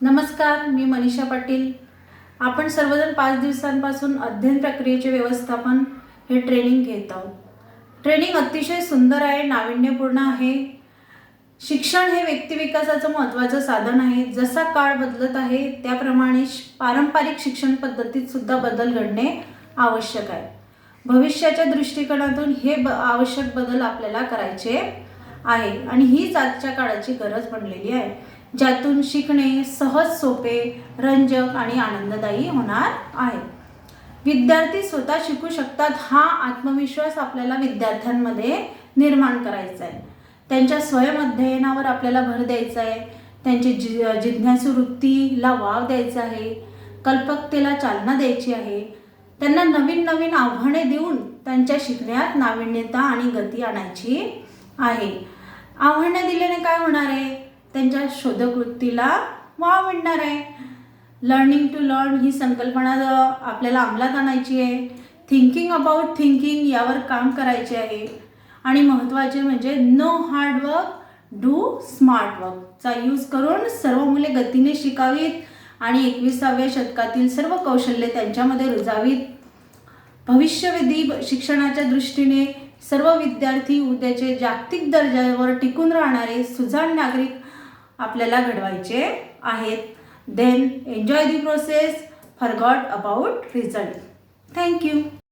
नमस्कार मी मनीषा पाटील. आपण सर्वजण पाच दिवसांपासून अध्ययन प्रक्रियेचे व्यवस्थापन हे ट्रेनिंग घेत आहोत. ट्रेनिंग अतिशय सुंदर आहे नाविन्यपूर्ण आहे. शिक्षण हे व्यक्तिविकासाचं महत्त्वाचं साधन आहे. जसा काळ बदलत आहे त्याप्रमाणे पारंपरिक शिक्षण पद्धतीत सुद्धा बदल घडणे आवश्यक आहे. भविष्याच्या दृष्टिकोनातून हे ब आवश्यक बदल आपल्याला करायचे आहे. आणि हीच आजच्या काळाची गरज बनलेली आहे. ज्यातून शिकणे सहज सोपे रंजक आणि आनंददायी होणार आहे. विद्यार्थी स्वतः शिकू शकतात हा आत्मविश्वास आपल्याला विद्यार्थ्यांमध्ये निर्माण करायचा आहे त्यांच्या स्वयंअध्ययनावर आपल्याला भर द्यायचा आहे त्यांची जि जिज्ञासू वृत्तीला वाव द्यायचा आहे कल्पकतेला चालना द्यायची आहे. त्यांना नवीन नवीन आव्हाने देऊन त्यांच्या शिकण्यात नाविन्यता आणि गती आणायची आहे. आव्हाने दिल्याने काय होणार? त्यांच्या शोधकृतीला वाव मिळणार आहे. लर्निंग टू लर्न ही संकल्पना आपल्याला अंमलात आणायची आहे. थिंकिंग अबाउट थिंकिंग यावर काम करायचे आहे. आणि महत्त्वाचे म्हणजे no hard work do smart वर्कचा use करून सर्व मुले गतीने शिकावीत आणि एकविसाव्या शतकातील सर्व कौशल्य त्यांच्यामध्ये रुजावीत. भविष्यवेधी शिक्षणाच्या दृष्टीने सर्व विद्यार्थी उद्याचे जागतिक दर्जावर टिकून राहणारे सुजाण नागरिक आपल्याला घडवायचे आहेत. Then enjoy the process forgot about result thank you